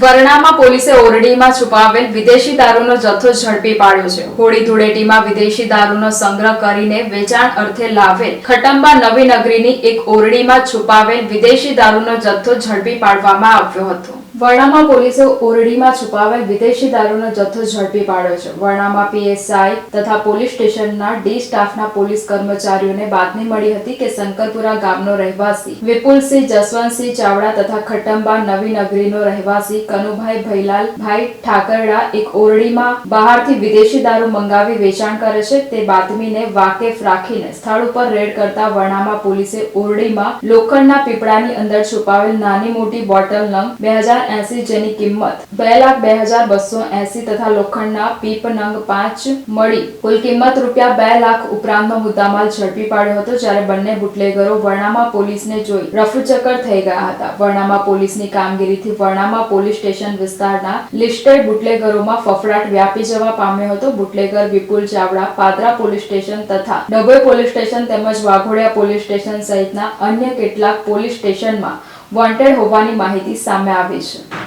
વરણામાં પોલીસે ઓરડીમાં છુપાવેલ વિદેશી દારૂનો જથ્થો ઝડપી પાડ્યો છે. હોળી ધૂળેટીમાં વિદેશી દારૂનો સંગ્રહ કરીને વેચાણ અર્થે લાવેલ ખટંબા નવી નગરીની એક ઓરડીમાં છુપાવેલ વિદેશી દારૂનો જથ્થો ઝડપી પાડવામાં આવ્યો હતો. વર્ણામાં પોલીસે ઓરડીમાં છુપાવેલ વિદેશી દારૂનો જથ્થો ઝડપી પાડ્યો છે. વર્ણામાં પીએસઆઈ તથા પોલીસ સ્ટેશનના ડી સ્ટાફના પોલીસ કર્મચારીઓને બાતમી મળી હતી કે શંકરપુરા ગામનો રહેવાસી વિપુલસિંહ, જસવંતસિંહ ચાવડા તથા ખટંબા નવી નગરીનો રહેવાસી કનુભાઈ ભૈલાલ, ભાઈ ઠાકરડા એક ઓરડીમાં બહારથી વિદેશી દારૂ મંગાવી વેચાણ કરે છે. તે બાતમીને વાકેફ રાખીને સ્થળ ઉપર રેડ કરતા વર્ણામાં પોલીસે ઓરડીમાં લોખંડના પીપળાની અંદર છુપાવેલ નાની મોટી બોટલ નંગ બે હજાર એસી જેની કિંમત બે લાખ બે હજાર બસો એસી તથા લોખંડના પીપ નંગ પાંચ મળી. કુલ કિંમત રૂપિયા બે લાખ ઉપરાંતનો મુદ્દામાલ ઝડપી પાડ્યો હતો જ્યારે બંને બુટલેગરો વર્ણામાં પોલીસને જોઈ રફુચક્કર થઈ ગયા હતા. વર્ણામાં પોલીસની કામગીરીથી વર્ણામાં પોલીસ સ્ટેશન વિસ્તારના લિસ્ટેડ બુટલેગરોમાં ફફડાટ વ્યાપી જવા પામ્યો હતો. Bootlegger Vipul Chavda, Padra police station તથા ડભોઈ પોલીસ સ્ટેશન તેમજ વાઘોડિયા પોલીસ સ્ટેશન સહિતના અન્ય કેટલાક પોલીસ સ્ટેશનમાં વોન્ટેડ હોવાની માહિતી સામે આવી છે.